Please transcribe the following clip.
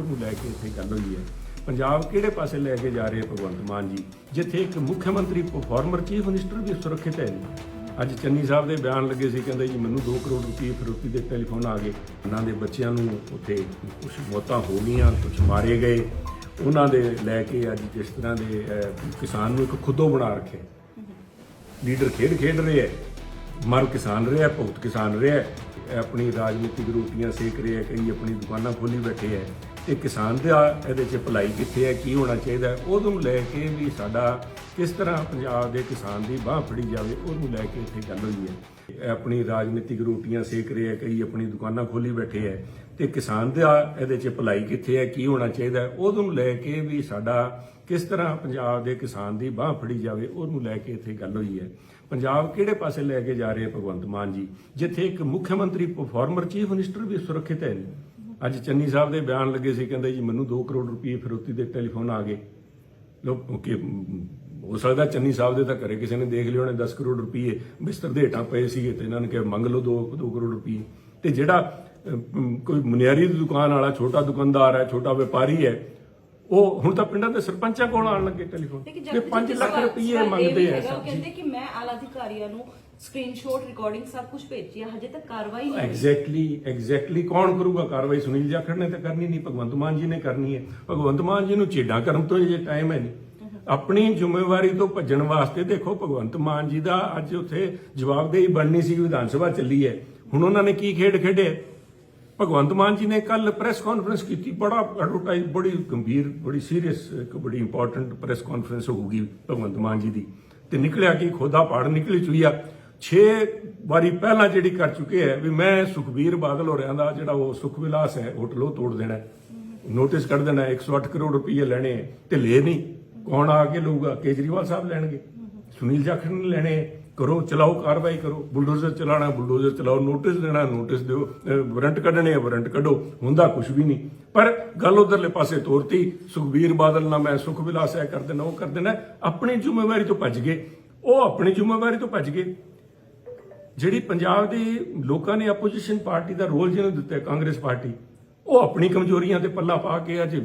ਉਹਨੂੰ ਲੈ ਕੇ ਇੱਥੇ ਗੱਲ ਹੋਈ ਹੈ। ਪੰਜਾਬ ਕਿਹੜੇ ਪਾਸੇ ਲੈ ਕੇ ਜਾ ਰਹੇ ਭਗਵੰਤ ਮਾਨ ਜੀ? ਜਿੱਥੇ ਇੱਕ ਮੁੱਖ ਮੰਤਰੀ ਫਾਰਮਰ ਚੀਫ ਮਿਨਿਸਟਰ ਵੀ ਸੁਰੱਖਿਅਤ ਹੈ ਨਹੀਂ ਅੱਜ ਚੰਨੀ ਸਾਹਿਬ ਦੇ ਬਿਆਨ ਲੱਗੇ ਸੀ, ਕਹਿੰਦੇ ਜੀ ਮੈਨੂੰ 2 ਕਰੋੜ ਰੁਪਏ ਫਿਰੋਤੀ ਦੇ ਟੈਲੀਫੋਨ ਆ ਗਏ। ਉਹਨਾਂ ਦੇ ਬੱਚਿਆਂ ਨੂੰ ਉੱਥੇ ਕੁਝ ਮੌਤਾਂ ਹੋ ਗਈਆਂ ਕੁਝ ਮਾਰੇ ਗਏ। ਉਹਨਾਂ ਦੇ ਲੈ ਕੇ ਅੱਜ ਜਿਸ ਤਰ੍ਹਾਂ ਦੇ ਕਿਸਾਨ ਨੂੰ ਇੱਕ ਖੁੱਦੋ ਬਣਾ ਰੱਖਿਆ ਲੀਡਰ ਖੇਡ ਖੇਡ ਰਹੇ ਹੈ। ਮਰ ਕਿਸਾਨ ਰਿਹਾ ਭੁਗਤ ਕਿਸਾਨ ਰਿਹਾ ਆਪਣੀ ਰਾਜਨੀਤਿਕ ਰੋਟੀਆਂ ਸੇਕ ਰਹੇ ਹੈ ਕਈ ਆਪਣੀ ਦੁਕਾਨਾਂ ਖੋਲੀ ਬੈਠੇ ਹੈ ਤੇ ਕਿਸਾਨ ਦਾ ਇਹਦੇ 'ਚ ਭਲਾਈ ਕਿੱਥੇ ਹੈ ਕੀ ਹੋਣਾ ਚਾਹੀਦਾ? ਹੈ, ਉਹਨੂੰ ਲੈ ਕੇ ਵੀ ਸਾਡਾ ਕਿਸ ਤਰ੍ਹਾਂ ਪੰਜਾਬ ਦੇ ਕਿਸਾਨ ਦੀ ਬਾਹ ਫੜੀ ਜਾਵੇ, ਉਹਨੂੰ ਲੈ ਕੇ ਇੱਥੇ ਗੱਲ ਹੋਈ ਹੈ। ਆਪਣੀ ਰਾਜਨੀਤਿਕ ਰੋਟੀਆਂ ਸੇਕ ਰਹੇ ਹੈ, ਕਈ ਆਪਣੀ ਦੁਕਾਨਾਂ ਖੋਲੀ ਬੈਠੇ ਹੈ ਤੇ ਕਿਸਾਨ ਦਾ ਇਹਦੇ 'ਚ ਭਲਾਈ ਕਿੱਥੇ ਹੈ, ਕੀ ਹੋਣਾ ਚਾਹੀਦਾ ਉਹਨੂੰ ਲੈ ਕੇ ਵੀ ਸਾਡਾ ਕਿਸ ਤਰ੍ਹਾਂ ਪੰਜਾਬ ਦੇ ਕਿਸਾਨ ਦੀ ਬਾਹ ਫੜੀ ਜਾਵੇ, ਉਹਨੂੰ ਲੈ ਕੇ ਇੱਥੇ ਗੱਲ ਹੋਈ ਹੈ। ਪੰਜਾਬ ਕਿਹੜੇ ਪਾਸੇ ਲੈ ਕੇ ਜਾ ਰਹੇ ਭਗਵੰਤ ਮਾਨ ਜੀ? ਜਿੱਥੇ ਇੱਕ ਮੁੱਖ ਮੰਤਰੀ ਫਾਰਮਰ ਚੀਫ ਮਿਨਿਸਟਰ ਵੀ ਸੁਰੱਖਿਅਤ ਹੈ ਅੱਜ ਚੰਨੀ ਸਾਹਿਬ ਦੇ ਬਿਆਨ ਲੱਗੇ ਸੀ, ਕਹਿੰਦੇ ਜੀ, ਮੈਨੂੰ 2 ਕਰੋੜ ਰੁਪਏ ਫਿਰੋਤੀ ਦੇ ਟੈਲੀਫੋਨ ਆ ਗਏ। ਲੋਕ ਕਿ ਹੋ ਸਕਦਾ ਚੰਨੀ ਸਾਹਿਬ ਦੇ ਤਾਂ ਘਰੇ ਕਿਸੇ ਨੇ ਦੇਖ ਲਿਆ ਹੋਣੇ 10 ਕਰੋੜ ਰੁਪਏ ਬਿਸਤਰ ਦੇ ਹੇਠਾਂ ਪਏ ਸੀਗੇ ਤੇ ਇਹਨਾਂ ਨੇ ਕਿਹਾ ਮੰਗ ਲਓ 2 2 ਕਰੋੜ ਰੁਪਏ ਤੇ ਜਿਹੜਾ ਕੋਈ ਮੁਨਿਆਰੀ ਦੀ ਦੁਕਾਨ ਵਾਲਾ ਛੋਟਾ ਦੁਕਾਨਦਾਰ ਹੈ ਛੋਟਾ ਵਪਾਰੀ ਹੈ ਉਹ ਹੁਣ ਤਾਂ ਪਿੰਡਾਂ ਦੇ ਸਰਪੰਚਾਂ ਕੋਲ ਆਉਣ ਲੱਗੇ ਟੈਲੀਫੋਨ। ਤੇ ਜਗਦੀਪ 5 ਜੀ, ਲੱਖ ਰੁਪਏ ਇਹ ਮੰਗਦੇ ਹੈਗਾ, ਉਹ ਕਹਿੰਦੇ ਕਿ ਮੈਂ ਆਲਾ ਅਧਿਕਾਰੀਆਂ ਨੂੰ ਸਕਰੀਨਸ਼ਾਟ ਰਿਕਾਰਡਿੰਗ ਸਭ ਕੁਝ ਭੇਜੀ ਆ ਹਜੇ ਤੱਕ ਕਾਰਵਾਈ ਨਹੀਂ ਐਗਜ਼ੈਕਟਲੀ ਐਗਜ਼ੈਕਟਲੀ ਕੌਣ ਕਰੂਗਾ ਕਾਰਵਾਈ? ਸੁਨੀਲ ਜਾਖੜ ਨੇ ਤਾਂ ਕਰਨੀ ਨਹੀਂ ਭਗਵੰਤ ਮਾਨ ਜੀ ਨੇ ਕਰਨੀ ਹੈ। ਭਗਵੰਤ ਮਾਨ ਜੀ ਨੂੰ ਛੇੜਾਂ ਕਰਨ ਤੋਂ ਜੇ ਟਾਈਮ ਹੈ ਨਹੀਂ। ਆਪਣੀ ਜ਼ਿੰਮੇਵਾਰੀ ਤੋਂ ਭੱਜਣ ਵਾਸਤੇ ਦੇਖੋ ਭਗਵੰਤ ਮਾਨ ਜੀ ਦਾ ਅੱਜ ਉੱਥੇ ਜਵਾਬਦੇਹੀ ਬਣਨੀ ਸੀ ਵਿਧਾਨ ਸਭਾ ਚੱਲੀ ਹੈ। ਹੁਣ ਉਹਨਾਂ ਨੇ ਕੀ ਖੇਡ ਖੇਡੇ? ਭਗਵੰਤ ਮਾਨ ਜੀ ਨੇ ਕੱਲ ਪ੍ਰੈਸ ਕਾਨਫਰੰਸ ਕੀਤੀ। ਬੜਾ ਐਡਵਰਟਾਈਜ਼ ਬੜੀ ਗੰਭੀਰ ਬੜੀ ਸੀਰੀਅਸ ਇੱਕ ਬੜੀ ਇੰਪੋਰਟੈਂਟ ਪ੍ਰੈਸ ਕਾਨਫਰੰਸ ਹੋਊਗੀ ਭਗਵੰਤ ਮਾਨ ਜੀ ਦੀ। ਤੇ ਨਿਕਲਿਆ ਕਿ? ਖੋਦਾ ਪਾੜ ਨਿਕਲੀ ਚੁਈਆ ਆ। 6 ਵਾਰੀ ਪਹਿਲਾਂ ਜਿਹੜੀ ਕਰ ਚੁੱਕੇ ਹੈ ਵੀ ਮੈਂ ਸੁਖਬੀਰ ਬਾਦਲ ਹੋਰਿਆਂ ਦਾ ਜਿਹੜਾ ਉਹ ਸੁਖ ਵਿਲਾਸ ਹੈ ਹੋਟਲ ਉਹ ਤੋੜ ਦੇਣਾ ਨੋਟਿਸ ਕੱਢ ਦੇਣਾ ਹੈ, 108 ਕਰੋੜ ਰੁਪਏ ਲੈਣੇ ਹੈ ਤੇ ਲੈ ਨਹੀਂ। ਕੌਣ ਆ ਕੇ ਲਊਗਾ? ਕੇਜਰੀਵਾਲ ਸਾਹਿਬ ਲੈਣਗੇ। ਸੁਨੀਲ ਜਾਖੜ ਨੇ ਲੈਣੇ। ਕਰੋ, ਚਲਾਓ, ਕਾਰਵਾਈ ਕਰੋ। ਬੁਲਡੋਜ਼ਰ ਚਲਾਣਾ, ਬੁਲਡੋਜ਼ਰ ਚਲਾਓ। ਨੋਟਿਸ ਦੇਣਾ, ਨੋਟਿਸ ਦਿਓ। ਵਾਰੰਟ ਕੱਢਣੇ ਵਾਰੰਟ ਕੱਢੋ। ਹੁੰਦਾ ਕੁਝ ਵੀ ਨਹੀਂ। ਪਰ ਗੱਲ ਉਧਰਲੇ ਪਾਸੇ ਤੋਰਤੀ। ਸੁਖਬੀਰ ਬਾਦਲ ਨਾਲ ਮੈਂ ਸੁਖ ਵਿਲਾਸ ਹੈ ਕਰ ਦੇਣਾ, ਉਹ ਕਰ ਦੇਣਾ। ਆਪਣੀ ਜ਼ਿੰਮੇਵਾਰੀ ਤੋਂ ਭੱਜ ਗਏ। ਉਹ ਆਪਣੀ ਜ਼ਿੰਮੇਵਾਰੀ ਤੋਂ ਭੱਜ ਗਏ। ਜਿਹੜੀ ਪੰਜਾਬ ਦੇ ਲੋਕਾਂ ਨੇ ਆਪੋਜੀਸ਼ਨ ਪਾਰਟੀ ਦਾ ਰੋਲ ਜਿਹਨੂੰ ਦਿੱਤਾ, ਕਾਂਗਰਸ ਪਾਰਟੀ, ਉਹ ਆਪਣੀ ਕਮਜ਼ੋਰੀਆਂ ਤੇ ਪੱਲਾ ਪਾ ਕੇ ਅੱਜ